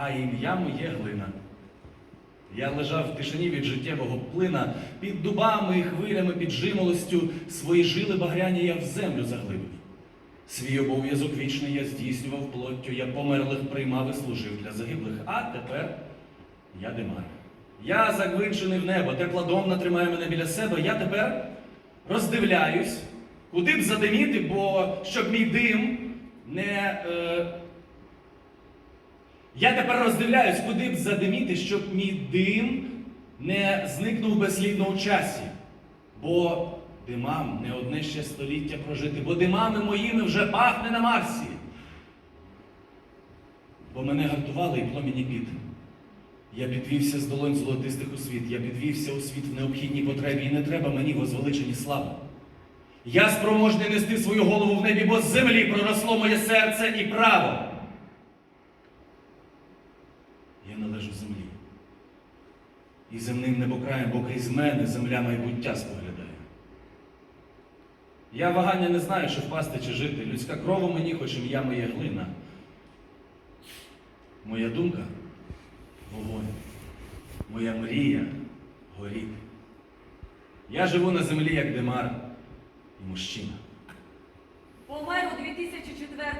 а ім'я моє глина. Я лежав в тишині від життєвого плина, під дубами і хвилями, під жимолостю, свої жили багряні я в землю заглибив. Свій обов'язок вічний я здійснював плоттю, я померлих приймав і служив для загиблих. А тепер я димар. Я загвинчений в небо, тепладомна тримає мене біля себе. Я тепер роздивляюсь, куди б задиміти, бо щоб мій дим не. Е... Я тепер роздивляюсь, куди б задиміти, щоб мій дим не зникнув безслідно у часі. Бо димам не одне ще століття прожити, бо димами моїми вже пахне на Марсі. Бо мене гартували і пломіні під. Я підвівся з долонь золотистих у світ, я підвівся у світ в необхідній потребі, і не треба мені возвеличені слави. Я спроможний нести свою голову в небі, бо з землі проросло моє серце і право. Я належу землі. І земним небокраєм, бо крізь мене земля майбуття споглядає. Я вагання не знаю, чи впасти, чи жити. Людська кров у мені, хоч ім'я моє глина. Моя думка вогонь. Моя мрія горіти. Я живу на землі, як димар і мужчина. Помер у 2004